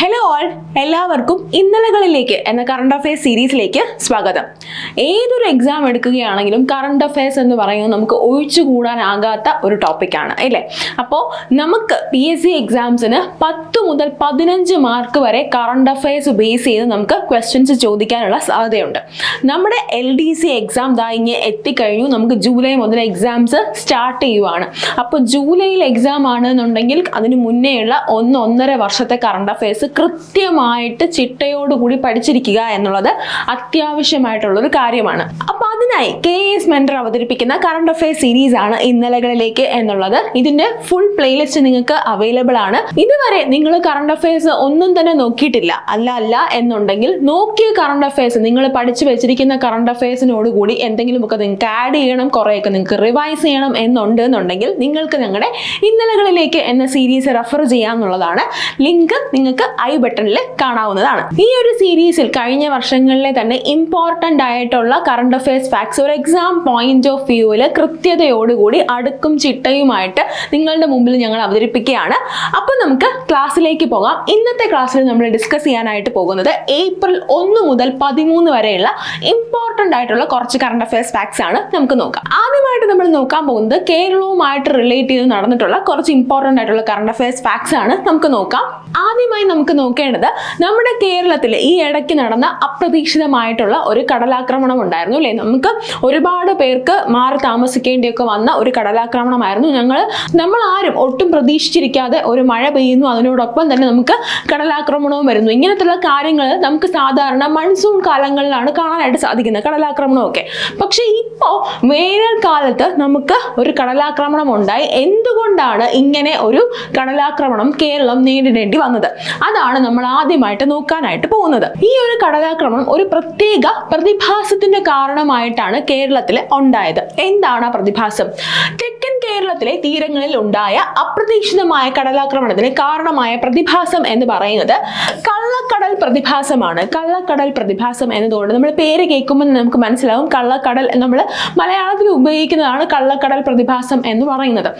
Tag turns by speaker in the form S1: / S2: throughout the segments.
S1: hey hello all എല്ലാവർക്കും ഇന്നലകളിലേക്ക് എന്ന current affairs സീരീസിലേക്ക് സ്വാഗതം. ഏതൊരു എക്സാം എടുക്കുകയാണെങ്കിലും കറണ്ട് അഫയേഴ്സ് എന്ന് പറയുന്നത് നമുക്ക് ഒഴിച്ചുകൂടാനാകാത്ത ഒരു ടോപ്പിക്കാണ് അല്ലേ? അപ്പോൾ നമുക്ക് പി എസ് സി എക്സാംസിന് പത്ത് മുതൽ പതിനഞ്ച് മാർക്ക് വരെ കറണ്ട് അഫയേഴ്സ് ബേസ് ചെയ്ത് നമുക്ക് ക്വസ്റ്റ്യൻസ് ചോദിക്കാനുള്ള സാധ്യതയുണ്ട്. നമ്മുടെ എൽ ഡി സി എക്സാം ദാ ഇങ്ങനെ എത്തിക്കഴിഞ്ഞു. നമുക്ക് ജൂലൈ മുതൽ എക്സാംസ് സ്റ്റാർട്ട് ചെയ്യുവാണ്. അപ്പോൾ ജൂലൈയിൽ എക്സാം ആണെന്നുണ്ടെങ്കിൽ അതിന് മുന്നേയുള്ള ഒന്ന് ഒന്നര വർഷത്തെ കറണ്ട് അഫയേഴ്സ് കൃത്യമായിട്ട് ചിട്ടയോടുകൂടി പഠിച്ചിരിക്കുക എന്നുള്ളത് അത്യാവശ്യമായിട്ടുള്ള ഒരു കാര്യമാണ്. അപ്പൊ അതിനായി കെ എസ് മെൻഡർ അവതരിപ്പിക്കുന്ന കറണ്ട് അഫയേഴ്സ് സീരീസ് ആണ് ഇന്നലകളിലേക്ക് എന്നുള്ളത്. ഇതിന്റെ ഫുൾ പ്ലേലിസ്റ്റ് നിങ്ങൾക്ക് അവൈലബിൾ ആണ്. ഇതുവരെ നിങ്ങൾ കറണ്ട് അഫയേഴ്സ് ഒന്നും തന്നെ നോക്കിയിട്ടില്ല. അല്ല അല്ല എന്നുണ്ടെങ്കിൽ നോക്കിയ കറണ്ട് അഫയേഴ്സ് നിങ്ങൾ പഠിച്ചു വെച്ചിരിക്കുന്ന കറണ്ട് അഫയേഴ്സിനോട് കൂടി എന്തെങ്കിലുമൊക്കെ നിങ്ങൾക്ക് ആഡ് ചെയ്യണം കുറേയൊക്കെ നിങ്ങൾക്ക് റിവൈസ് ചെയ്യണം എന്നുണ്ട് എന്നുണ്ടെങ്കിൽ നിങ്ങൾക്ക് ഞങ്ങളുടെ ഇന്നലകളിലേക്ക് എന്ന സീരീസ് റെഫർ ചെയ്യാന്നുള്ളതാണ് ലിങ്ക് നിങ്ങൾക്ക് ഐ ബട്ടണിൽ കാണാവുന്നതാണ്. ഈ ഒരു സീരീസിൽ കഴിഞ്ഞ വർഷങ്ങളിലെ തന്നെ ഇമ്പോർട്ടന്റ് ആയിട്ടുള്ള കറണ്ട് അഫയേഴ്സ് ഫാക്ട്സ് ഒരു എക്സാം പോയിന്റ് ഓഫ് വ്യൂവിൽ കൃത്യതയോടുകൂടി അടുക്കും ചിട്ടയുമായിട്ട് നിങ്ങളുടെ മുമ്പിൽ ഞങ്ങൾ അവതരിപ്പിക്കുകയാണ്. അപ്പോൾ നമുക്ക് ക്ലാസ്സിലേക്ക് പോകാം. ഇന്നത്തെ ക്ലാസ്സിൽ നമ്മൾ ഡിസ്കസ് ചെയ്യാനായിട്ട് പോകുന്നത് ഏപ്രിൽ ഒന്ന് മുതൽ പതിമൂന്ന് വരെയുള്ള ഇമ്പോർട്ടന്റ് ആയിട്ടുള്ള കുറച്ച് കറണ്ട് അഫയേഴ്സ് ഫാക്ട്സ് ആണ്. നമുക്ക് നോക്കാം. ആദ്യമായിട്ട് നമ്മൾ നോക്കാൻ പോകുന്നത് കേരളവുമായിട്ട് റിലേറ്റ് ചെയ്ത് നടന്നിട്ടുള്ള കുറച്ച് ഇമ്പോർട്ടന്റ് ആയിട്ടുള്ള കറണ്ട് അഫയേഴ്സ് ഫാക്ട്സ് ആണ്. നമുക്ക് നോക്കാം. ആദ്യമായി നമുക്ക് നോക്കേണ്ടത് നമ്മുടെ കേരളത്തിൽ ഈ ഇടയ്ക്ക് നടന്ന അപ്രതീക്ഷിതമായിട്ടുള്ള ഒരു കടലാക്രമണം ഉണ്ടായിരുന്നു അല്ലേ? നമുക്ക് ഒരുപാട് പേർക്ക് മാറി താമസിക്കേണ്ടിയൊക്കെ വന്ന ഒരു കടലാക്രമണമായിരുന്നു. ഞങ്ങൾ നമ്മൾ ആരും ഒട്ടും പ്രതീക്ഷിച്ചിരിക്കാതെ ഒരു മഴ പെയ്യുന്നു. അതിനോടൊപ്പം തന്നെ നമുക്ക് കടലാക്രമണവും വരുന്നു. ഇങ്ങനത്തുള്ള കാര്യങ്ങൾ നമുക്ക് സാധാരണ മൺസൂൺ കാലങ്ങളിലാണ് കാണാനായിട്ട് സാധിക്കുന്നത് കടലാക്രമണമൊക്കെ. പക്ഷേ ഇപ്പോൾ വേനൽക്കാലത്ത് നമുക്ക് ഒരു കടലാക്രമണം ഉണ്ടായി എന്തുകൊണ്ടാണ് ഇങ്ങനെ ഒരു കടലാക്രമണം കേരളം നേരിടേണ്ടി വന്നത്? അതാണ് നമ്മൾ ആദ്യമായിട്ട് നോക്കാനായിട്ട് പോകുന്നത്. ഈ ഒരു കടലാക്രമണം ഒരു പ്രത്യേക പ്രതിഭാസത്തിന്റെ കാരണമായിട്ടാണ് കേരളത്തിൽ ഉണ്ടായത്. എന്താണ് ആ പ്രതിഭാസം? തെക്കൻ കേരളത്തിലെ തീരങ്ങളിൽ ഉണ്ടായ അപ്രതീക്ഷിതമായ കടലാക്രമണത്തിന് കാരണമായ പ്രതിഭാസം എന്ന് പറയുന്നത് കള്ളക്കടൽ പ്രതിഭാസമാണ്. കള്ളക്കടൽ പ്രതിഭാസം എന്നതുകൊണ്ട് നമ്മൾ പേര് കേൾക്കുമ്പോൾ നമുക്ക് മനസ്സിലാവും കള്ളക്കടൽ നമ്മൾ മലയാളത്തിൽ ഉപയോഗിക്കുന്നതാണ് കള്ളക്കടൽ പ്രതിഭാസം എന്ന് പറയുന്നത്.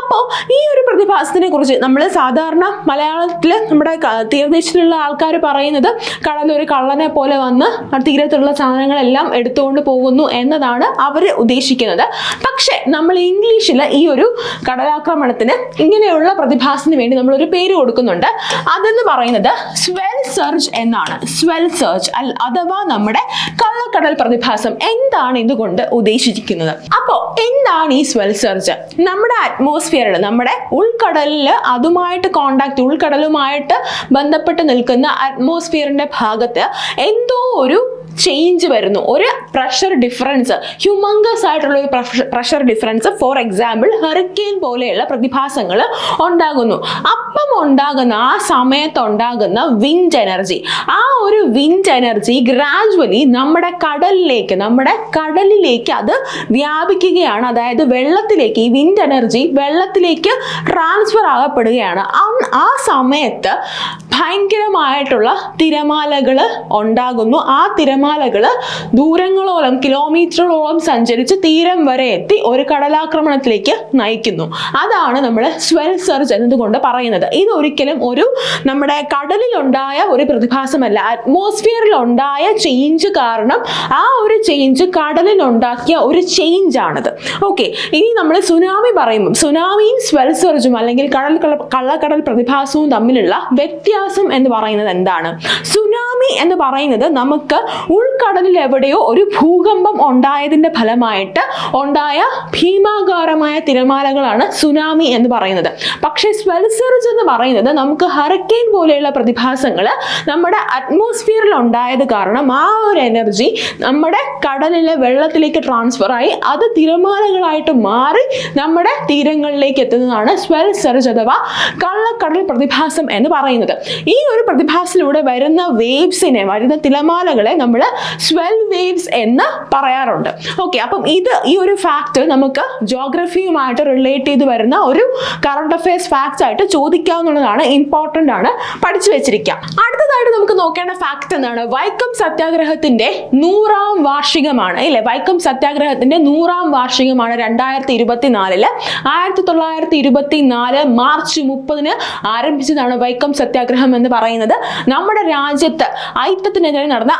S1: അപ്പോൾ ഈ ഒരു പ്രതിഭാസത്തിനെ കുറിച്ച് നമ്മൾ സാധാരണ മലയാളത്തിൽ നമ്മുടെ തീരദേശത്തിലുള്ള ആൾക്കാർ പറയുന്നത് കടൽ ഒരു കള്ളനെ പോലെ വന്ന് തീരത്തുള്ള സാധനങ്ങളെല്ലാം എടുത്തുകൊണ്ട് പോകുന്നു എന്നതാണ് അവർ ഉദ്ദേശിക്കുന്നത്. പക്ഷേ നമ്മൾ ഇംഗ്ലീഷിൽ ഈ ഒരു കടലാക്രമണത്തിന് ഇങ്ങനെയുള്ള പ്രതിഭാസത്തിന് വേണ്ടി നമ്മൾ ഒരു പേര് കൊടുക്കുന്നുണ്ട്. അതെന്ന് പറയുന്നത് സ്വെൽ സെർച്ച് എന്നാണ്. സ്വെൽ സെർച്ച് അഥവാ നമ്മുടെ കള്ളക്കടൽ പ്രതിഭാസം എന്താണ് ഇതുകൊണ്ട് ഉദ്ദേശിച്ചിരിക്കുന്നത്? അപ്പോൾ എന്താണ് ഈ സ്വെൽ സെർച്ച് നമ്മുടെ അറ്റ്മോസ്ഫിയറിൽ നമ്മുടെ ഉൾക്കടലിൽ അതുമായിട്ട് കോണ്ടാക്ട് ഉൾക്കടലുമായിട്ട് ബന്ധപ്പെട്ട് നിൽക്കുന്ന അറ്റ്മോസ്ഫിയറിന്റെ ഭാഗത്ത് എന്തോ ഒരു ചേഞ്ച് വരുന്നു. ഒരു പ്രഷർ ഡിഫറൻസ് ഹ്യൂമങ്കസ് ആയിട്ടുള്ള ഒരു pressure difference for example hurricane പോലെയുള്ള പ്രതിഭാസങ്ങൾ ഉണ്ടാകുന്നു. അപ്പം ഉണ്ടാകുന്ന ആ സമയത്ത് ഉണ്ടാകുന്ന വിൻഡ് എനർജി ആ ഒരു വിൻഡ് എനർജി ഗ്രാജുവലി നമ്മുടെ കടലിലേക്ക് നമ്മുടെ കടലിലേക്ക് അത് വ്യാപിക്കുകയാണ്. അതായത് വെള്ളത്തിലേക്ക് ഈ വിൻഡ് എനർജി വെള്ളത്തിലേക്ക് ട്രാൻസ്ഫർ ആകപ്പെടുകയാണ്. ആ- സമയത്ത് ഭയങ്കരമായിട്ടുള്ള തിരമാലകൾ ഉണ്ടാകുന്നു. ആ തിരമാലകൾ ദൂരങ്ങളോളം കിലോമീറ്ററുകളോളം സഞ്ചരിച്ച് തീരം വരെ എത്തി ഒരു കടലാക്രമണത്തിലേക്ക് നയിക്കുന്നു. അതാണ് നമ്മൾ സ്വെൽ സർജ് എന്നതുകൊണ്ട് പറയുന്നത്. ഇത് ഒരിക്കലും ഒരു നമ്മുടെ കടലിലുണ്ടായ ഒരു പ്രതിഭാസമല്ല. അറ്റ്മോസ്ഫിയറിൽ ഉണ്ടായ ചേഞ്ച് കാരണം ആ ഒരു ചേഞ്ച് കടലിൽ ഉണ്ടാക്കിയ ഒരു ചേഞ്ച് ആണത്. ഓക്കെ ഇനി നമ്മൾ സുനാമി പറയുമ്പോൾ സുനാമിയും സ്വെൽ സർജും അല്ലെങ്കിൽ കടൽ കള- കള്ളക്കടൽ പ്രതിഭാസവും തമ്മിലുള്ള വ്യത്യാസം എന്ന് പറയുന്നത് എന്താണ്? സുനാമി എന്ന് പറയുന്നത് നമുക്ക് ഉൾക്കടലിൽ എവിടെയോ ഒരു ഭൂകമ്പം ഉണ്ടായതിന്റെ ഫലമായിട്ട് ഉണ്ടായ ഭീമാകാരമായ തിരമാലകളാണ് സുനാമി എന്ന് പറയുന്നത്. പക്ഷേ സ്വെൽസെർജ് എന്ന് പറയുന്നത് നമുക്ക് ഹറക്കെയിൻ പോലെയുള്ള പ്രതിഭാസങ്ങൾ നമ്മുടെ അറ്റ്മോസ്ഫിയറിൽ ഉണ്ടായത് കാരണം ആ ഒരു എനർജി നമ്മുടെ കടലിലെ വെള്ളത്തിലേക്ക് ട്രാൻസ്ഫർ ആയി അത് തിരമാലകളായിട്ട് മാറി നമ്മുടെ തീരങ്ങളിലേക്ക് എത്തുന്നതാണ് സ്വെൽ സെർച്ച് അഥവാ കള്ളക്കടൽ പ്രതിഭാസം എന്ന് പറയുന്നത്. ഈ ഒരു പ്രതിഭാസത്തിലൂടെ വരുന്ന വേവ്സിനെ വരുന്ന തിരമാലകളെ നമ്മൾ സ്വെൽ വേവ്സ് എന്ന് പറയാറുണ്ട്. ഓക്കെ അപ്പം ഇത് ഈ ഒരു ഫാക്ട് നമുക്ക് ജോഗ്രഫിയുമായിട്ട് റിലേറ്റ് ചെയ്ത് വരുന്ന ഒരു കറണ്ട് അഫയേഴ്സ് ഫാക്ട്സ് ആയിട്ട് ചോദിക്കാവുന്നതാണ് ഇമ്പോർട്ടന്റ് ആണ് പഠിച്ചു വെച്ചിരിക്കാം. അടുത്തതായിട്ട് നമുക്ക് നോക്കേണ്ട ഫാക്ട് എന്താണ്? വൈക്കം സത്യാഗ്രഹത്തിന്റെ നൂറാം വാർഷികമാണ് ഇല്ലേ? വൈക്കം സത്യാഗ്രഹത്തിന്റെ നൂറാം വാർഷികമാണ് രണ്ടായിരത്തി ഇരുപത്തിനാലിൽ ആയിരത്തി തൊള്ളായിരത്തി ഇരുപത്തി നാല് മാർച്ച് മുപ്പതിന് ആരംഭിച്ചതാണ് വൈക്കം സത്യാഗ്രഹം എന്ന് പറയുന്നത്. നമ്മുടെ രാജ്യത്ത് ഐക്യത്തിനെതിരെ നടന്ന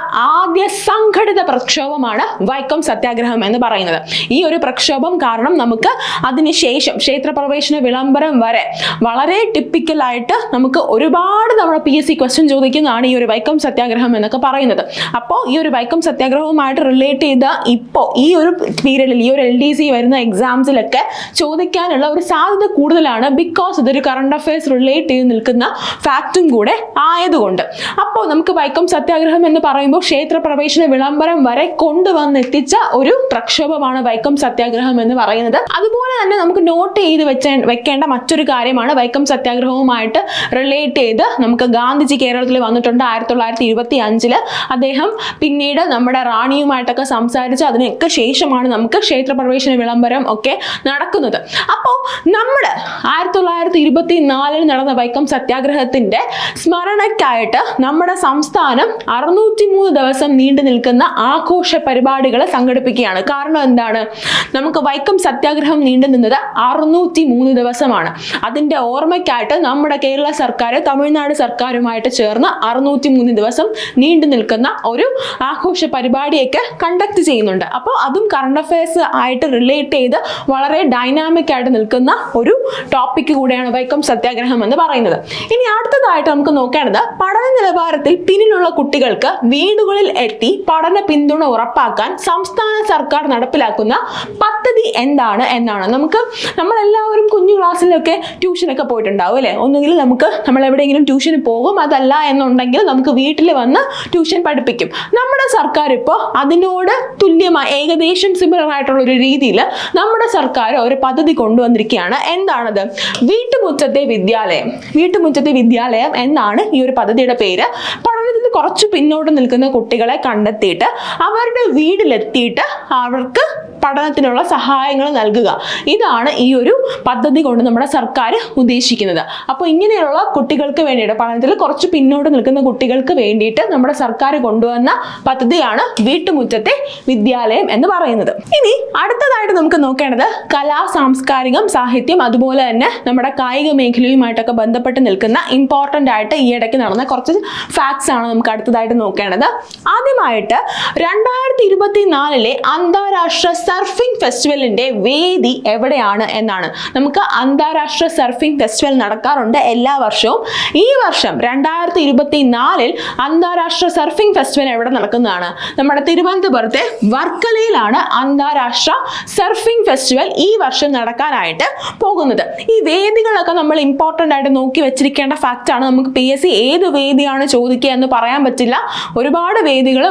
S1: ആദ്യ സംഘടിത പ്രക്ഷോഭമാണ് വൈക്കം സത്യാഗ്രഹം എന്ന് പറയുന്നത്. ഈ ഒരു പ്രക്ഷോഭം കാരണം നമുക്ക് അതിനുശേഷം ക്ഷേത്രപ്രവേശന വിളംബരം വരെ വളരെ ടിപ്പിക്കലായിട്ട് നമുക്ക് ഒരുപാട് നമ്മുടെ പി എസ് സി ക്വസ്റ്റ്യൻ ചോദിക്കുന്നതാണ് ഈ ഒരു വൈക്കം സത്യാഗ്രഹം എന്നൊക്കെ പറയുന്നത്. അപ്പോൾ ഈ ഒരു വൈക്കം സത്യാഗ്രഹവുമായിട്ട് റിലേറ്റ് ചെയ്ത ഇപ്പോൾ ഈ ഒരു പീരീഡിൽ ഈ ഒരു എൽ ഡി സി വരുന്ന എക്സാംസിലൊക്കെ ചോദിക്കാനുള്ള ഒരു സാധ്യത കൂടുതലാണ് ബിക്കോസ് ഇതൊരു കറണ്ട് അഫയേഴ്സ് റിലേറ്റ് ചെയ്ത് നിൽക്കുന്ന ഫാക്റ്റും കൂടെ ആയതുകൊണ്ട്. അപ്പോൾ നമുക്ക് വൈക്കം സത്യാഗ്രഹം എന്ന് പറയുമ്പോൾ ക്ഷേത്ര പ്രവേശന വിളംബരം വരെ കൊണ്ടുവന്നെത്തിച്ച ഒരു പ്രക്ഷോഭമാണ് വൈക്കം സത്യാഗ്രഹം എന്ന് പറയുന്നത്. അതുപോലെ തന്നെ നമുക്ക് നോട്ട് ചെയ്ത് വെച്ച വെക്കേണ്ട മറ്റൊരു കാര്യമാണ് വൈക്കം സത്യാഗ്രഹവുമായിട്ട് റിലേറ്റ് ചെയ്ത് നമുക്ക് ഗാന്ധിജി കേരളത്തിൽ വന്നിട്ടുണ്ട് ആയിരത്തി തൊള്ളായിരത്തി ഇരുപത്തി അഞ്ചിൽ അദ്ദേഹം പിന്നീട് നമ്മുടെ റാണിയുമായിട്ടൊക്കെ സംസാരിച്ച് അതിനൊക്കെ ശേഷമാണ് നമുക്ക് ക്ഷേത്രപ്രവേശന വിളംബരം ഒക്കെ നടക്കുന്നത്. അപ്പോൾ നമ്മുടെ ആയിരത്തി തൊള്ളായിരത്തി ഇരുപത്തി നാലിൽ നടന്ന വൈക്കം സത്യാഗ്രഹത്തിന്റെ സ്മരണയ്ക്കായിട്ട് നമ്മുടെ സംസ്ഥാനം അറുന്നൂറ്റി മൂന്ന് ദിവസം നീണ്ടു നിൽക്കുന്ന ആഘോഷ പരിപാടികൾ സംഘടിപ്പിക്കുകയാണ്. കാരണം എന്താണ്? നമുക്ക് വൈക്കം സത്യാഗ്രഹം നീണ്ടു നിന്നത് അറുന്നൂറ്റി മൂന്ന് ദിവസമാണ്. അതിന്റെ ഓർമ്മയ്ക്കായിട്ട് നമ്മുടെ കേരള സർക്കാർ തമിഴ്നാട് സർക്കാരുമായിട്ട് ചേർന്ന് അറുന്നൂറ്റി മൂന്ന് ദിവസം നീണ്ടു നിൽക്കുന്ന ഒരു ആഘോഷ പരിപാടിയൊക്കെ കണ്ടക്ട് ചെയ്യുന്നുണ്ട്. അപ്പോൾ അതും കറണ്ട് അഫയേഴ്സ് ആയിട്ട് റിലേറ്റ് ചെയ്ത് വളരെ ഡൈനാമിക് ആയിട്ട് നിൽക്കുന്ന ഒരു ടോപ്പിക് കൂടെയാണ് വൈക്കം സത്യാഗ്രഹം എന്ന് പറയുന്നത്. ഇനി അടുത്തതായിട്ട് നമുക്ക് നോക്കേണ്ടത് പഠന നിലവാരത്തിൽ പിന്നിലുള്ള കുട്ടികൾക്ക് വീടുകളിൽ എത്തി പഠന പിന്തുണ ഉറപ്പാക്കാൻ സംസ്ഥാന സർക്കാർ നടപ്പിലാക്കുന്ന പദ്ധതി എന്താണ് എന്നാണ്. നമുക്ക് നമ്മളെല്ലാവരും കുഞ്ഞു ക്ലാസ്സിലൊക്കെ ട്യൂഷനൊക്കെ പോയിട്ടുണ്ടാവും അല്ലേ? ഒന്നുകിൽ നമുക്ക് നമ്മൾ എവിടെയെങ്കിലും ട്യൂഷന് പോകും അതല്ല എന്നുണ്ടെങ്കിൽ നമുക്ക് വീട്ടിൽ വന്ന് ട്യൂഷൻ പഠിപ്പിക്കും. നമ്മുടെ സർക്കാർ ഇപ്പോൾ അതിനോട് തുല്യമായി ഏകദേശം സിമിലർ ആയിട്ടുള്ള ഒരു രീതിയിൽ നമ്മുടെ സർക്കാർ ഒരു പദ്ധതി കൊണ്ടുവന്നിരിക്കുകയാണ്. എന്താണത്? വീട്ടുമുറ്റത്തെ വിദ്യാലയം. വീട്ടുമുറ്റത്തെ വിദ്യാലയം എന്നാണ് ഈ ഒരു പദ്ധതിയുടെ പേര്. പഠനത്തിൽ കുറച്ച് പിന്നോട്ട് നിൽക്കുന്ന കുട്ടികളെ കണ്ടെത്തിയിട്ട് അവരുടെ വീട്ടിലെത്തിയിട്ട് അവർക്ക് പഠനത്തിനുള്ള സഹായങ്ങൾ നൽകുക. ഇതാണ് ഈ ഒരു പദ്ധതി കൊണ്ട് നമ്മുടെ സർക്കാർ ഉദ്ദേശിക്കുന്നത്. അപ്പോൾ ഇങ്ങനെയുള്ള കുട്ടികൾക്ക് വേണ്ടിയിട്ട് പഠനത്തിൽ കുറച്ച് പിന്നോട്ട് നിൽക്കുന്ന കുട്ടികൾക്ക് വേണ്ടിയിട്ട് നമ്മുടെ സർക്കാർ കൊണ്ടുവന്ന പദ്ധതിയാണ് വീട്ടുമുറ്റത്തെ വിദ്യാലയം എന്ന് പറയുന്നത്. ഇനി അടുത്തതായിട്ട് നമുക്ക് നോക്കേണ്ടത് കലാ സാംസ്കാരികം സാഹിത്യം അതുപോലെ തന്നെ നമ്മുടെ കായിക മേഖലയുമായിട്ടൊക്കെ ബന്ധപ്പെട്ട് നിൽക്കുന്ന ഇമ്പോർട്ടന്റ് ആയിട്ട് ഈ ഇടയ്ക്ക് നടന്ന കുറച്ച് ഫാക്ട്സ് ആണ് നമുക്ക് അടുത്തതായിട്ട് നോക്കേണ്ടത്. ആദ്യമായിട്ട് രണ്ടായിരത്തി ഇരുപത്തി നാലിലെ അന്താരാഷ്ട്ര സർഫിംഗ് ഫെസ്റ്റിവലിന്റെ വേദി എവിടെയാണ് എന്നാണ്. നമുക്ക് അന്താരാഷ്ട്ര സർഫിംഗ് ഫെസ്റ്റിവൽ നടക്കാറുണ്ട് എല്ലാ വർഷവും. ഈ വർഷം രണ്ടായിരത്തി ഇരുപത്തി നാലിൽ അന്താരാഷ്ട്ര സർഫിംഗ് ഫെസ്റ്റിവൽ എവിടെ നടക്കുന്നതാണ്? നമ്മുടെ തിരുവനന്തപുരത്തെ വർക്കലയിലാണ് അന്താരാഷ്ട്ര സർഫിംഗ് ഫെസ്റ്റിവൽ ഈ വർഷം നടക്കാനായിട്ട് പോകുന്നത്. ഈ വേദികളൊക്കെ നമ്മൾ ഇമ്പോർട്ടന്റ് ആയിട്ട് നോക്കി വെച്ചിരിക്കേണ്ട ഫാക്റ്റ് ആണ്. നമുക്ക് പി എസ് സി ഏത് വേദിയാണ് ചോദിക്കുക എന്ന് പറയാൻ പറ്റില്ല. ഒരുപാട് വേദികൾ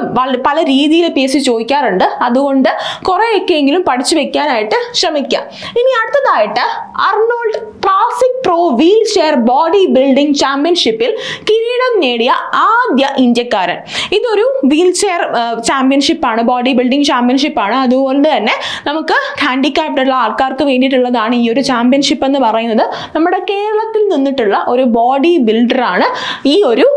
S1: പല രീതിയിൽ പി എസ് സി ചോദിക്കാറുണ്ട്. അതുകൊണ്ട് കുറേയൊക്കെ എങ്കിലും പഠിച്ചു വെക്കാനായിട്ട് ശ്രമിക്കുക ഇനി അടുത്തതായിട്ട് Arnold classic pro wheelchair bodybuilding ചാമ്പ്യൻഷിപ്പിൽ കിരീടം നേടിയ ആദ്യ ഇന്ത്യക്കാരൻ. ഇതൊരു വീൽ ചെയർ ചാമ്പ്യൻഷിപ്പാണ് ബോഡി ബിൽഡിംഗ് ചാമ്പ്യൻഷിപ്പാണ്. അതുകൊണ്ട് തന്നെ നമുക്ക് ഹാൻഡിക്കാപ്റ്റുള്ള ആൾക്കാർക്ക് വേണ്ടിയിട്ടുള്ളതാണ് ഈ ഒരു ചാമ്പ്യൻഷിപ്പ് എന്ന് പറയുന്നത്. നമ്മുടെ കേരളത്തിൽ നിന്നിട്ടുള്ള ഒരു ബോഡി ബിൽഡറാണ് ഈ ഒരു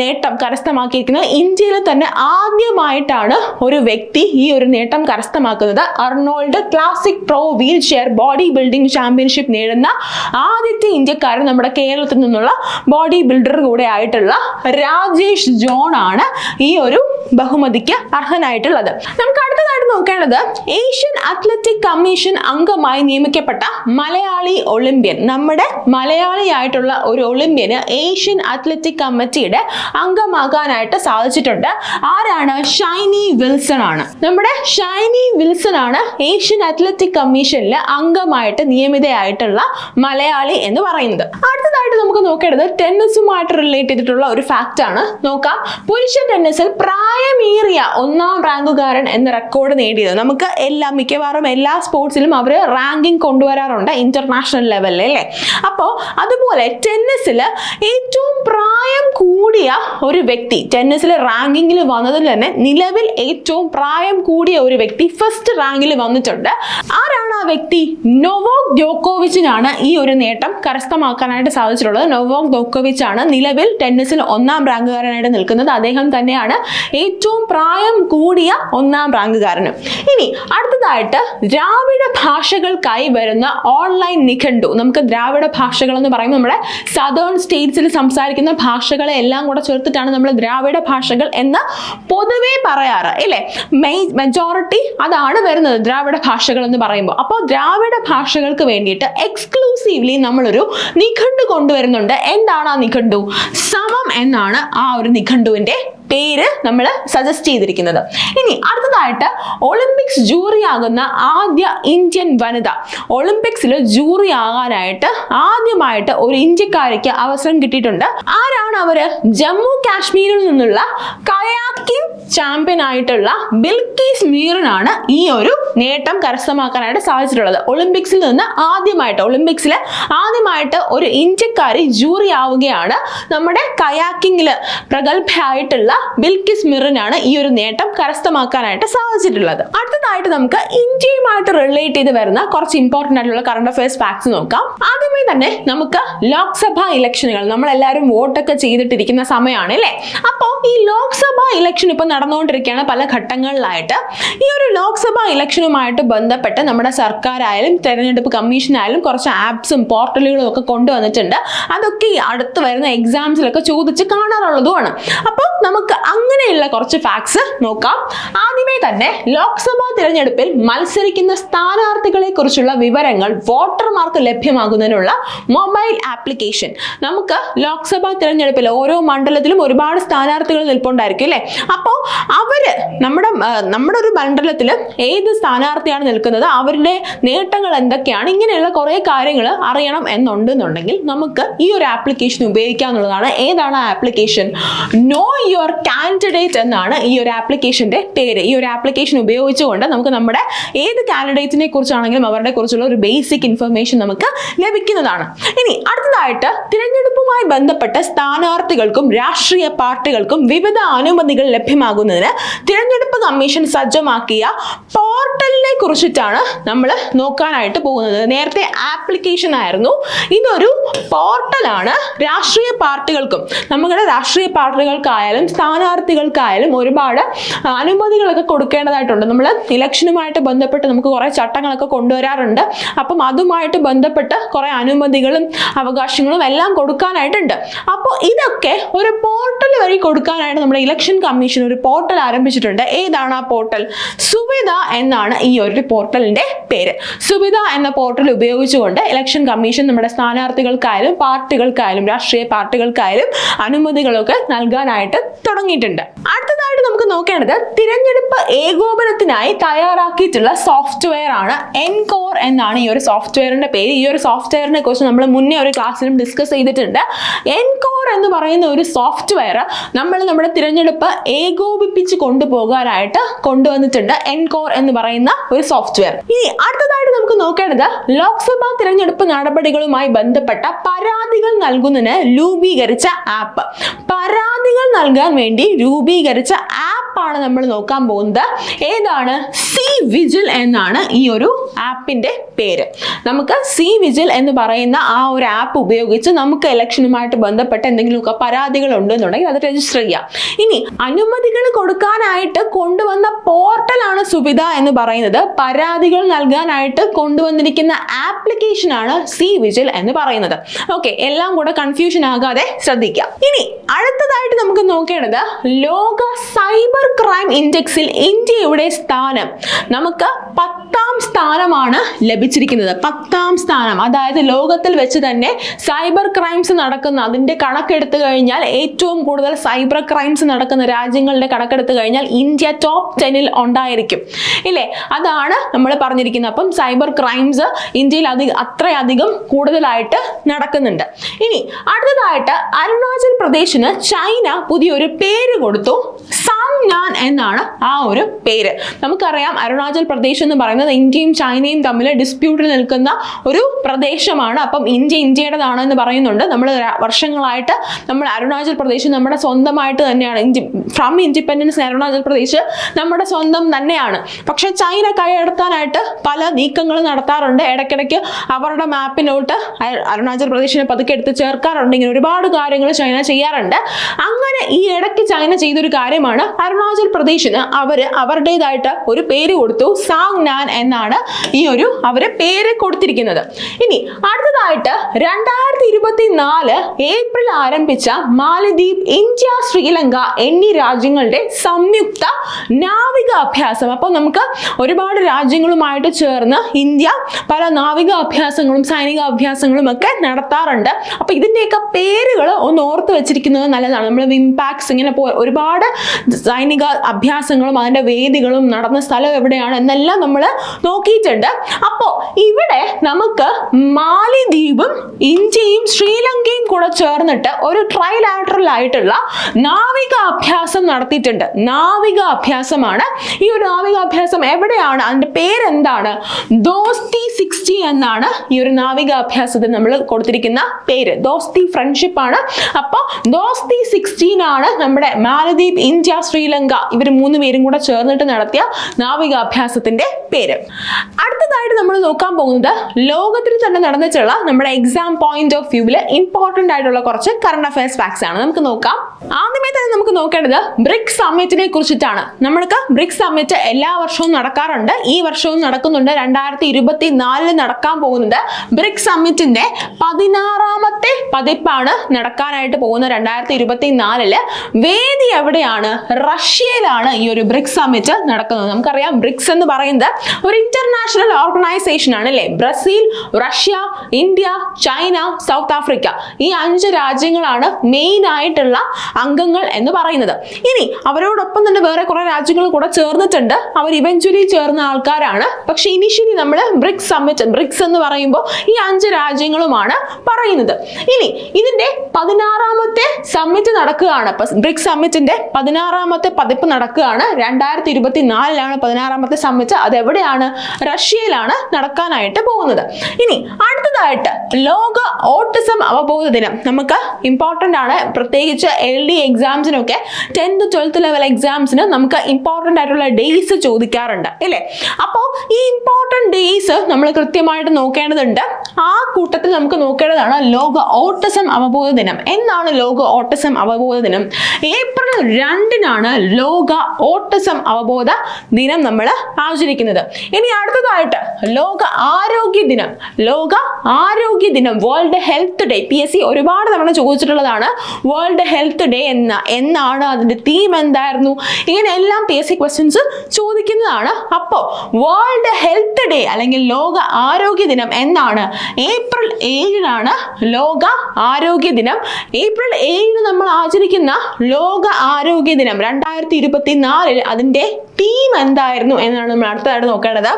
S1: നേട്ടം കരസ്ഥമാക്കിയിരിക്കുന്നത്. ഇന്ത്യയിൽ തന്നെ ആദ്യമായിട്ടാണ് ഒരു വ്യക്തി ഈ ഒരു നേട്ടം കരസ്ഥമാക്കുന്നത്. Arnold classic pro wheelchair bodybuilding championship നേടുന്ന ആദ്യത്തെ ഇന്ത്യക്കാരൻ നമ്മുടെ കേരളത്തിൽ നിന്നുള്ള ബോഡി ബിൽഡർ കൂടെ ആയിട്ടുള്ള രാജേഷ് ജോൺ ആണ് ഈ ഒരു ബഹുമതിക്ക് അർഹനായിട്ടുള്ളത്. നമുക്ക് അടുത്തതായിട്ട് നോക്കേണ്ടത് ഏഷ്യൻ അത്ലറ്റിക് കമ്മീഷൻ അംഗമായി നിയമിക്കപ്പെട്ട മലയാളി ഒളിമ്പ്യൻ നമ്മുടെ മലയാളിയായിട്ടുള്ള ഒരു ഒളിമ്പ്യന് ഏഷ്യൻ അത്ലറ്റിക് കമ്മിറ്റിയുടെ അംഗമാകാനായിട്ട് സാധിച്ചിട്ടുണ്ട്. ആരാണ്? ഷൈനി വിൽസൺ ആണ്. നമ്മുടെ ഷൈനി വിൽസൺ ആണ് ഏഷ്യൻ അത്ലറ്റിക് കമ്മീഷനിൽ അംഗമായിട്ട് നിയമിതയായിട്ടുള്ള മലയാളി എന്ന് പറയുന്നത്. അടുത്തതായിട്ട് നമുക്ക് നോക്കേണ്ടത് ടെന്നീസുമായിട്ട് റിലേറ്റ് ചെയ്തിട്ടുള്ള ഒരു ഫാക്റ്റ് ആണ്. നോക്കാം. പുരുഷ ടെന്നീസിൽ പ്രായമേറിയ ഒന്നാം റാങ്കുകാരൻ എന്ന റെക്കോർഡ് നേടിയത്. നമുക്ക് എല്ലാ മിക്കവാറും എല്ലാ സ്പോർട്സിലും അവർ റാങ്കിങ് കൊണ്ടുവരാറുണ്ട് ഇന്റർനാഷണൽ ലെവലിൽ അല്ലേ? അപ്പോൾ അതുപോലെ ടെന്നീസിൽ ഏറ്റവും പ്രായം കൂടിയ ഒരു വ്യക്തി ടെന്നീസിൽ റാങ്കിങ്ങിൽ വന്നതിൽ തന്നെ നിലവിൽ ഏറ്റവും പ്രായം കൂടിയ ഒരു വ്യക്തി ഫസ്റ്റ് റാങ്കിൽ വന്നിട്ടുണ്ട്. ആരാണ് ആ വ്യക്തി? നൊവോക് ജോക്കോവിച്ചിനാണ് ഈ ഒരു നേട്ടം കരസ്ഥമാക്കാനായിട്ട് സാധിച്ചിട്ടുള്ളത്. നൊവോക് ജോക്കോവിച്ച് ആണ് നിലവിൽ ടെന്നീസിൽ ഒന്നാം റാങ്കുകാരനായിട്ട് നിൽക്കുന്നത്. അദ്ദേഹം തന്നെയാണ് ഏറ്റവും പ്രായം കൂടിയ ഒന്നാം റാങ്കുകാരനും. ഇനി അടുത്തതായിട്ട് ദ്രാവിഡ ഭാഷകൾക്കായി വരുന്ന ഓൺലൈൻ നിഘണ്ടു. നമുക്ക് ദ്രാവിഡ ഭാഷകൾ എന്ന് പറയുമ്പോൾ നമ്മുടെ സദേൺ സ്റ്റേറ്റ്സിൽ സംസാരിക്കുന്ന ഭാഷകളെ എല്ലാം കൂടെ ചേർത്തിട്ടാണ് നമ്മൾ ദ്രാവിഡ ഭാഷകൾ എന്ന് പൊതുവേ പറയാറ് ഇല്ലേ? മെയ് മെജോറിറ്റി അതാണ് വരുന്നത് ദ്രാവിഡ ഭാഷകൾ എന്ന് പറയുമ്പോൾ. അപ്പോൾ ദ്രാവിഡ ഭാഷകൾക്ക് വേണ്ടിയിട്ട് എക്സ്ക്ലൂസീവ്ലി നമ്മളൊരു നിഘണ്ടു കൊണ്ടുവരുന്നുണ്ട്. എന്താണ് ആ നിഘണ്ടു? സമം എന്നാണ് ആ ഒരു നിഘണ്ടുവിന്റെ പേര് നമ്മൾ സജസ്റ്റ് ചെയ്തിരിക്കുന്നത്. ഇനി അടുത്തതായിട്ട് ഒളിമ്പിക്സ് ജൂറി ആകുന്ന ആദ്യ ഇന്ത്യൻ വനിത. ഒളിമ്പിക്സിൽ ജൂറി ആകാനായിട്ട് ആദ്യമായിട്ട് ഒരു ഇന്ത്യക്കാരിക്ക് അവസരം കിട്ടിയിട്ടുണ്ട്. ആരാണ് അവർ? ജമ്മു കാശ്മീരിൽ നിന്നുള്ള കയാക്കിംഗ് ചാമ്പ്യൻ ആയിട്ടുള്ള ബിൽക്കീസ് മീറിനാണ് ഈ ഒരു നേട്ടം കരസ്ഥമാക്കാനായിട്ട് സാധിച്ചിട്ടുള്ളത്. ഒളിമ്പിക്സിൽ നിന്ന് ആദ്യമായിട്ട് ഒളിമ്പിക്സിൽ ആദ്യമായിട്ട് ഒരു ഇന്ത്യക്കാരി ജൂറി ആവുകയാണ് നമ്മുടെ കയാക്കിങ്ങിൽ പ്രഗത്ഭയായിട്ടുള്ള ബിൽക്കിസ് മിറിനാണ് ഈ ഒരു നേട്ടം കരസ്ഥമാക്കാനായിട്ട് സാധിച്ചിട്ടുള്ളത്. അടുത്തതായിട്ട് നമുക്ക് ഇന്ത്യയുമായിട്ട് റിലേറ്റ് ചെയ്ത് വരുന്ന കുറച്ച് ഇമ്പോർട്ടന്റ് ആയിട്ടുള്ള കറണ്ട് അഫയേഴ്സ് ഫാക്ട്സ് നോക്കാം. ആദ്യമേ തന്നെ നമുക്ക് ലോക്സഭാ ഇലക്ഷനുകൾ നമ്മൾ എല്ലാവരും വോട്ടൊക്കെ ചെയ്തിട്ടിരിക്കുന്ന സമയമാണ് അല്ലേ? അപ്പോൾ ഈ ലോക്സഭാ ഇലക്ഷൻ ഇപ്പൊ നടന്നുകൊണ്ടിരിക്കുകയാണ് പല ഘട്ടങ്ങളിലായിട്ട്. ഈ ഒരു ലോക്സഭാ ഇലക്ഷനുമായിട്ട് ബന്ധപ്പെട്ട് നമ്മുടെ സർക്കാരായാലും തെരഞ്ഞെടുപ്പ് കമ്മീഷനായാലും കുറച്ച് ആപ്സും പോർട്ടലുകളും ഒക്കെ കൊണ്ടുവന്നിട്ടുണ്ട്. അതൊക്കെ അടുത്ത് വരുന്ന എക്സാംസിലൊക്കെ ചോദിച്ച് കാണാറുള്ളതുമാണ്. അപ്പോൾ നമുക്ക് അങ്ങനെയുള്ള കുറച്ച് ഫാക്ട്സ് നോക്കാം. ആദ്യമേ തന്നെ ലോക്സഭാ തിരഞ്ഞെടുപ്പിൽ മത്സരിക്കുന്ന സ്ഥാനാർത്ഥികളെ കുറിച്ചുള്ള വിവരങ്ങൾ വോട്ടർമാർക്ക് ലഭ്യമാകുന്നതിനുള്ള മൊബൈൽ ആപ്ലിക്കേഷൻ നമുക്ക് ലോക്സഭാ തിരഞ്ഞെടുപ്പിൽ ഓരോ മണ്ഡലത്തിലും ഒരുപാട് സ്ഥാനാർത്ഥികൾ നിൽപ്പുണ്ടായിരിക്കും അല്ലേ? അപ്പോൾ അവർ നമ്മുടെ നമ്മുടെ ഒരു മണ്ഡലത്തിൽ ഏത് സ്ഥാനാർത്ഥിയാണ് നിൽക്കുന്നത്? അവരുടെ നേട്ടങ്ങൾ എന്തൊക്കെയാണ്? ഇങ്ങനെയുള്ള കുറേ കാര്യങ്ങൾ അറിയണം എന്നുണ്ടെന്നുണ്ടെങ്കിൽ നമുക്ക് ഈ ഒരു ആപ്ലിക്കേഷൻ ഉപയോഗിക്കാന്നുള്ളതാണ്. ഏതാണ് ആപ്ലിക്കേഷൻ നോ യുവർ കാൻഡിഡേറ്റ് എന്നാണ് ഈ ഒരു ആപ്ലിക്കേഷന്റെ പേര്. ഈ ഒരു ആപ്ലിക്കേഷൻ ഉപയോഗിച്ചുകൊണ്ട് നമുക്ക് നമ്മുടെ ഏത് കാൻഡിഡേറ്റിനെ കുറിച്ചാണെങ്കിലും അവരുടെ കുറിച്ചുള്ള ഒരു ബേസിക് ഇൻഫർമേഷൻ നമുക്ക് ലഭിക്കുന്നതാണ്. ഇനി അടുത്തതായിട്ട് തിരഞ്ഞെടുപ്പുമായി ബന്ധപ്പെട്ട സ്ഥാനാർത്ഥികൾക്കും രാഷ്ട്രീയ പാർട്ടികൾക്കും വിവിധ അനുമതികൾ ലഭ്യമാകുന്നതിന് തിരഞ്ഞെടുപ്പ് കമ്മീഷൻ സജ്ജമാക്കിയ പോർട്ടലിനെ കുറിച്ചിട്ടാണ് നമ്മൾ നോക്കാനായിട്ട് പോകുന്നത്. നേരത്തെ ആപ്ലിക്കേഷൻ ആയിരുന്നു. ഇതൊരു പോർട്ടലാണ് രാഷ്ട്രീയ പാർട്ടികൾക്കും നമ്മുടെ രാഷ്ട്രീയ പാർട്ടികൾക്കായാലും സ്ഥാനാർത്ഥികൾക്കായാലും ഒരുപാട് അനുമതികളൊക്കെ കൊടുക്കേണ്ടതായിട്ടുണ്ട്. നമ്മൾ ഇലക്ഷനുമായിട്ട് ബന്ധപ്പെട്ട് നമുക്ക് കുറേ ചട്ടങ്ങളൊക്കെ കൊണ്ടുവരാറുണ്ട്. അപ്പം അതുമായിട്ട് ബന്ധപ്പെട്ട് കുറേ അനുമതികളും അവകാശങ്ങളും എല്ലാം കൊടുക്കാനായിട്ടുണ്ട്. അപ്പോൾ ഇതൊക്കെ ഒരു പോർട്ടൽ വഴി കൊടുക്കാനായിട്ട് നമ്മുടെ ഇലക്ഷൻ കമ്മീഷൻ ഒരു പോർട്ടൽ ആരംഭിച്ചിട്ടുണ്ട്. ഏതാണ് ആ പോർട്ടൽ? സുവിധ എന്നാണ് ഈ ഒരു പോർട്ടലിന്റെ പേര്. സുവിധ എന്ന പോർട്ടൽ ഉപയോഗിച്ചുകൊണ്ട് ഇലക്ഷൻ കമ്മീഷൻ നമ്മുടെ സ്ഥാനാർത്ഥികൾക്കായാലും പാർട്ടികൾക്കായാലും രാഷ്ട്രീയ പാർട്ടികൾക്കായാലും അനുമതികളൊക്കെ നൽകാനായിട്ട് തുടങ്ങിയിട്ടുണ്ട്. അടുത്തതായിട്ട് നമുക്ക് നോക്കേണ്ടത് തിരഞ്ഞെടുപ്പ് ഏകോപനത്തിനായി തയ്യാറാക്കിയിട്ടുള്ള സോഫ്റ്റ്വെയർ ആണ് എൻകോർ എന്നാണ് ഈ ഒരു സോഫ്റ്റ്വെയറിന്റെ പേര്. ഈ ഒരു സോഫ്റ്റ്വെയറിനെ കുറിച്ച് നമ്മൾ മുന്നേ ഒരു ക്ലാസ്സിലും ഡിസ്കസ് ചെയ്തിട്ടുണ്ട്. എൻകോർ എന്ന് പറയുന്ന ഒരു സോഫ്റ്റ്വെയർ നമ്മൾ നമ്മുടെ തിരഞ്ഞെടുപ്പ് ഏകോപിപ്പിച്ച് കൊണ്ടുപോകാനായിട്ട് കൊണ്ടുവന്നിട്ടുണ്ട് എൻകോർ എന്ന് പറയുന്ന ഒരു സോഫ്റ്റ്വെയർ ഇനി അടുത്തതായിട്ട് നമുക്ക് നോക്കേണ്ടത് ലോക്സഭാ തിരഞ്ഞെടുപ്പ് നടപടികളുമായി ബന്ധപ്പെട്ട പരാതികൾ നൽകുന്നതിന് രൂപീകരിച്ച ആപ്പ്. പരാതികൾ നൽകാൻ വേണ്ടി രൂപീകരിച്ച ആപ്പാണ് നമ്മൾ നോക്കാൻ പോകുന്നത്. ഏതാണ്? സി വിജിൽ എന്നാണ് ഈ ഒരു ആപ്പിന്റെ പേര്. നമുക്ക് സി വിജിൽ എന്ന് പറയുന്ന ആ ഒരു ആപ്പ് ഉപയോഗിച്ച് നമുക്ക് ഇലക്ഷനുമായിട്ട് ബന്ധപ്പെട്ട എന്തെങ്കിലുമൊക്കെ പരാതികൾ ഉണ്ടെന്നുണ്ടെങ്കിൽ അത് രജിസ്റ്റർ ചെയ്യാം. ഇനി അനുമതികൾ കൊടുക്കാനായിട്ട് കൊണ്ടുവന്ന പോർട്ടലാണ് സുവിധ എന്ന് പറയുന്നത് പരാതികൾ നൽകാനായിട്ട് കൊണ്ടുവന്നിരിക്കുന്ന ആപ്ലിക്കേഷൻ ആണ് സി വിജിൽ എന്ന് പറയുന്നത്. ഓക്കെ എല്ലാം കൂടെ കൺഫ്യൂഷൻ ആകാതെ ശ്രദ്ധിക്കാം. ഇനി അടുത്തതായിട്ട് നമുക്ക് നോക്കേണ്ടത് ലോക സൈബർ ക്രൈം ഇൻഡെക്സിൽ ഇന്ത്യയുടെ സ്ഥാനം. നമുക്ക് പത്താം സ്ഥാനമാണ് ലഭിച്ചിരിക്കുന്നത്. പത്താം സ്ഥാനം. അതായത് ലോകത്തിൽ വെച്ച് തന്നെ സൈബർ ക്രൈംസ് നടക്കുന്ന അതിന്റെ കണക്കെടുത്ത് കഴിഞ്ഞാൽ ഏറ്റവും കൂടുതൽ സൈബർ ക്രൈംസ് നടക്കുന്ന രാജ്യങ്ങളുടെ കണക്കെടുത്ത് കഴിഞ്ഞാൽ ഇന്ത്യ ടോപ്പ് ടെനിൽ ഉണ്ടായിരിക്കും. ഇല്ലേ? അതാണ് നമ്മൾ പറഞ്ഞിരിക്കുന്നത്. അപ്പം സൈബർ ക്രൈംസ് ഇന്ത്യയിൽ അധികം അത്രയധികം കൂടുതലായിട്ട് നടക്കുന്നുണ്ട്. ഇനി അടുത്തതായിട്ട് അരുണാചൽ പ്രദേശിന് ചൈന പുതിയൊരു പേര് കൊടുത്തു. സാങ്നാൻ എന്നാണ് ആ ഒരു പേര്. നമുക്കറിയാം അരുണാചൽ പ്രദേശ് എന്ന് പറയുന്നത് ഇന്ത്യയും ചൈനയും തമ്മിൽ ഡിസ്പ്യൂട്ടിൽ നിൽക്കുന്ന ഒരു പ്രദേശമാണ്. അപ്പം ഇന്ത്യ ഇന്ത്യയുടേതാണ് എന്ന് പറയുന്നുണ്ട്. നമ്മൾ വർഷങ്ങളായിട്ട് നമ്മൾ അരുണാചൽ പ്രദേശ് നമ്മുടെ സ്വന്തമായിട്ട് തന്നെയാണ്. India from independence Arunachal Pradesh നമ്മുടെ സ്വന്തം തന്നെയാണ്. പക്ഷേ ചൈന കൈയടത്താനായിട്ട് പല നീക്കങ്ങൾ നടത്താറുണ്ട്. ഇടയ്ക്കിടയ്ക്ക് അവരുടെ മാപ്പിലോട്ട് അരുണാചൽ പ്രദേശിനെ പതുക്കെ എടുത്ത് ചേർക്കാറുണ്ട്. ഇങ്ങനെ ഒരുപാട് കാര്യങ്ങൾ ചൈന ചെയ്യാറുണ്ട്. അങ്ങനെ ഈ ഇടയ്ക്ക് ചൈന ചെയ്തൊരു കാര്യമാണ് അരുണാചൽ പ്രദേശിന് അവർ അവരുടേതായിട്ട് ഒരു പേര് കൊടുത്തു. സാങ് നാൻ എന്നാണ് ഈ ഒരു അവരെ പേര് കൊടുത്തിരിക്കുന്നത്. ഇനി അടുത്തതായിട്ട് രണ്ടായിരത്തി ഇരുപത്തി നാല് ഏപ്രിൽ ആരംഭിച്ച മാലദ്വീപ് ഇന്ത്യ ശ്രീലങ്ക എന്നീ രാജ്യങ്ങളുടെ സംയുക്ത നാവിക അഭ്യാസം. അപ്പോൾ നമുക്ക് ഒരുപാട് രാജ്യങ്ങളുമായിട്ട് ചേർന്ന് ഇന്ത്യ പല നാവിക അഭ്യാസങ്ങളും സൈനിക അഭ്യാസങ്ങളും ഒക്കെ നടത്താറുണ്ട്. അപ്പോൾ ഇതിന്റെയൊക്കെ പേരുകൾ ഒന്ന് ഓർത്ത് വെച്ചിരിക്കുന്നത് നല്ലതാണ്. നമ്മൾ വിംപാക്സ് ഇങ്ങനെ പോ ഒരുപാട് സൈനിക അഭ്യാസങ്ങളും അതിന്റെ വേദികളും നടന്ന സ്ഥലം എവിടെയാണ് എന്നെല്ലാം നമ്മൾ നോക്കിയിട്ടുണ്ട്. അപ്പോൾ ഇവിടെ നമുക്ക് മാലിദ്വീപും ഇന്ത്യയും ശ്രീലങ്കയും കൂടെ ചേർന്നിട്ട് ഒരു ട്രൈലാറ്ററൽ ആയിട്ടുള്ള നാവിക അഭ്യാസം നടത്തിയിട്ടുണ്ട്. നാവിക അഭ്യാസമാണ്. ഈ ഒരു നാവിക അഭ്യാസം എവിടെയാണ്? അതിന്റെ പേരെന്താണ്? ദോസ്തി സിക്സ്റ്റി എന്നാണ് ഈ ഒരു നാവിക അഭ്യാസത്തിന് നമ്മൾ കൊടുത്തിരിക്കുന്ന പേര്. ദോസ്തി ഫ്രണ്ട്ഷിപ്പ് ആണ് അപ്പോൾ ദോസ്തി സിക്സ്റ്റീൻ ആണ് നമ്മുടെ മാലദ്വീപ് ഇന്ത്യ ശ്രീലങ്ക. ഇവർ മൂന്ന് പേരും കൂടെ ചേർന്നിട്ട് നടത്തിയ നാവികാഭ്യാസത്തിന്റെ പേര്. അടുത്തതായിട്ട് നമ്മൾ നോക്കാൻ പോകുന്നത് ലോകത്തിൽ തന്നെ നടന്നിട്ടുള്ള നമ്മുടെ എക്സാം പോയിന്റ് ഓഫ് വ്യൂവിൽ ഇമ്പോർട്ടന്റ് ആയിട്ടുള്ള കുറച്ച് കറണ്ട് അഫയേഴ്സ് ഫാക്ട്സ് ആണ്. നമുക്ക് നോക്കാം. ആദ്യമേ തന്നെ നമുക്ക് നോക്കേണ്ടത് ബ്രിക്സ് സമ്മിറ്റിനെ കുറിച്ചിട്ടാണ്. നമ്മൾക്ക് ബ്രിക്സ് സമ്മിറ്റ് എല്ലാ വർഷവും നടക്കാറുണ്ട്. ഈ വർഷവും നടക്കുന്നുണ്ട്. രണ്ടായിരത്തി ഇരുപത്തി നാലിൽ നടക്കാൻ പോകുന്നത് ബ്രിക്സ് സമ്മിറ്റിന്റെ പതിനാറാമത്തെ പതിപ്പാണ് നടക്കാനായിട്ട് പോകുന്ന രണ്ടായിരത്തി ഇരുപത്തി നാലിൽ വേദി എവിടെയാണ്? റഷ്യയിലാണ് ഈ ഒരു ബ്രിക്സ് സമ്മിറ്റ് നടക്കുന്നത്. നമുക്കറിയാം ബ്രിക്സ് എന്ന് പറയുന്നത് ഒരു ഇന്റർനാഷണൽ ഓർഗനൈസേഷൻ ആണ് അല്ലേ? Brazil Russia India China South Africa. ഈ അഞ്ച് രാജ്യങ്ങളാണ് മെയിൻ ആയിട്ടുള്ള അംഗങ്ങൾ എന്ന് പറയുന്നത്. ഇനി അവരോടൊപ്പം തന്നെ വേറെ കുറെ രാജ്യങ്ങൾ കൂടെ ചേർന്നിട്ടുണ്ട്. അവർ ഇവഞ്ച്വലി ചേർന്ന ആൾക്കാരാണ്. പക്ഷെ ഇനിഷ്യലി നമ്മൾ ബ്രിക്സ് സമ്മിറ്റ് ബ്രിക്സ് എന്ന് പറയുമ്പോൾ ഈ അഞ്ച് രാജ്യങ്ങളുമാണ് പറയുന്നത്. ഇനി ഇതിന്റെ പതിനാറാമത്തെ സമ്മിറ്റ് നടക്കുകയാണ്. ബ്രിക്സ് സമ്മിറ്റിന്റെ പതിനാറാമത്തെ പതിപ്പ് നടക്കുകയാണ്. രണ്ടായിരത്തി ഇരുപത്തി നാലിലാണ് പതിനാറാമത്തെ സമ്മിറ്റ് അത് എവിടെയാണ്? റഷ്യയിലാണ് നടക്കാനായിട്ട് പോകുന്നത്. ഇനി അടുത്തതായിട്ട് ലോക ഓട്ടിസം അവബോധ ദിനം. നമുക്ക് ഇമ്പോർട്ടന്റ് ആണ്. പ്രത്യേകിച്ച് എൽ ഡി എക്സാംസിനൊക്കെ ടെൻത്ത് ട്വൽത്ത് ലെവൽ എക്സാംസിന് നമുക്ക് ഇമ്പോർട്ടന്റ് ആയിട്ടുള്ള ഡേയ്സ് ചോദിക്കാറുണ്ട്. അല്ലേ അപ്പോൾ ഈ ഇമ്പോർട്ടന്റ് ഡേയ്സ് നമ്മൾ കൃത്യമായിട്ട് നോക്കേണ്ടതുണ്ട്. ആ കൂട്ടത്തിൽ നമുക്ക് നോക്കേണ്ടതാണ് ലോക ഓട്ടിസം അവബോധ ദിനം. എന്നാണ് ലോക ഓട്ടിസം അവബോധ ദിനം? ഏപ്രിൽ രണ്ടിനാണ് ലോക ഓട്ടിസം അവബോധ ദിനം നമ്മൾ ആചരിക്കുന്നത്. ഇനി അടുത്തതായിട്ട് ലോക ആരോഗ്യ ദിനം. ലോക ആരോഗ്യ ദിനം world health day P S C ഒരുപാട് തവണ ചോദിച്ചിട്ടുള്ളതാണ് വേൾഡ് ഹെൽത്ത് ഡേ എന്ന എന്നാണ് അതിന്റെ തീം എന്തായിരുന്നു? ഇങ്ങനെ എല്ലാം പി എസ് സി ക്വസ്റ്റ്യൻസ് ചോദിക്കുന്നതാണ്. അപ്പോൾ വേൾഡ് ഹെൽത്ത് ഡേ അല്ലെങ്കിൽ ലോക ആരോഗ്യ ദിനം എന്നാണ്? ഏപ്രിൽ ഏഴിനാണ് ലോക ആരോഗ്യ ദിനം. ഏപ്രിൽ ഏഴിന് നമ്മൾ ആചരിക്കുന്ന ലോക ആരോഗ്യ ദിനം രണ്ടായിരത്തി ഇരുപത്തി നാലിൽ അതിന്റെ തീം എന്തായിരുന്നു എന്നാണ് നമ്മൾ അടുത്തതായിട്ട് നോക്കേണ്ടത്.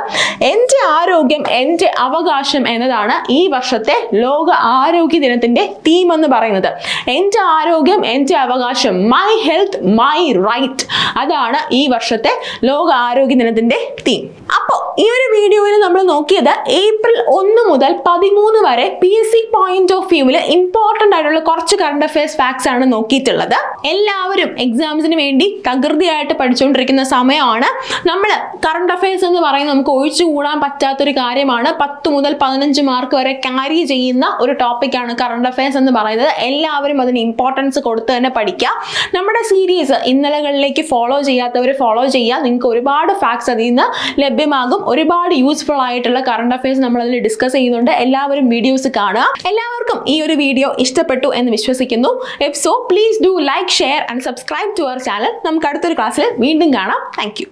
S1: എന്റെ ആരോഗ്യം എന്റെ അവകാശം എന്നതാണ് ഈ വർഷത്തെ ലോക ആരോഗ്യ ദിനത്തിന്റെ തീം എന്ന് പറയുന്നത്. എന്റെ ആരോഗ്യം എന്റെ അവകാശം മൈ ഹെൽത്ത് മൈ റൈറ്റ് അതാണ് ഈ വർഷത്തെ ലോക ആരോഗ്യ ദിനത്തിന്റെ തീം അപ്പോൾ ഈ ഒരു വീഡിയോയിൽ നമ്മൾ നോക്കിയത് ഏപ്രിൽ ഒന്ന് മുതൽ പതിമൂന്ന് വരെ P S C point of വ്യൂവിൽ ഇമ്പോർട്ടന്റ് ആയിട്ടുള്ള കുറച്ച് കറണ്ട് അഫയേഴ്സ് ഫാക്ട്സ് ആണ് നോക്കിയിട്ടുള്ളത്. എല്ലാവരും എക്സാംസിന് വേണ്ടി തകൃതിയായിട്ട് പഠിച്ചുകൊണ്ടിരിക്കുന്ന സമയമാണ്. നമ്മൾ കറണ്ട് അഫയേഴ്സ് എന്ന് പറയുന്നത് നമുക്ക് ഒഴിച്ചുകൂടാൻ പറ്റാത്തൊരു കാര്യമാണ്. പത്ത് മുതൽ പതിനഞ്ച് മാർക്ക് വരെ ക്യാരി ചെയ്യുന്ന ഒരു ടോപ്പിക്കാണ് കറണ്ട് അഫയേഴ്സ് എന്ന് പറയുന്നത്. എല്ലാവരും അതിന് ഇമ്പോർട്ടൻസ് കൊടുത്ത് തന്നെ പഠിക്കുക നമ്മുടെ സീരീസ് ഇന്നലകളിലേക്ക് ഫോളോ ചെയ്യാത്തവർ ഫോളോ ചെയ്യുക. നിങ്ങൾക്ക് ഒരുപാട് ഫാക്ട്സ് അതിൽ നിന്ന് ലഭ്യമാകും. ഒരുപാട് യൂസ്ഫുൾ ആയിട്ടുള്ള കറണ്ട് അഫയേഴ്സ് നമ്മൾ അതിൽ ഡിസ്കസ് ചെയ്യുന്നുണ്ട്. എല്ലാവരും വീഡിയോസ് കാണുക. എല്ലാവർക്കും ഈ ഒരു വീഡിയോ ഇഷ്ടപ്പെട്ടു എന്ന് വിശ്വസിക്കുന്നു. If so please do like share and subscribe to our channel. നമുക്ക് അടുത്തൊരു ക്ലാസ്സിൽ വീണ്ടും കാണാം. താങ്ക്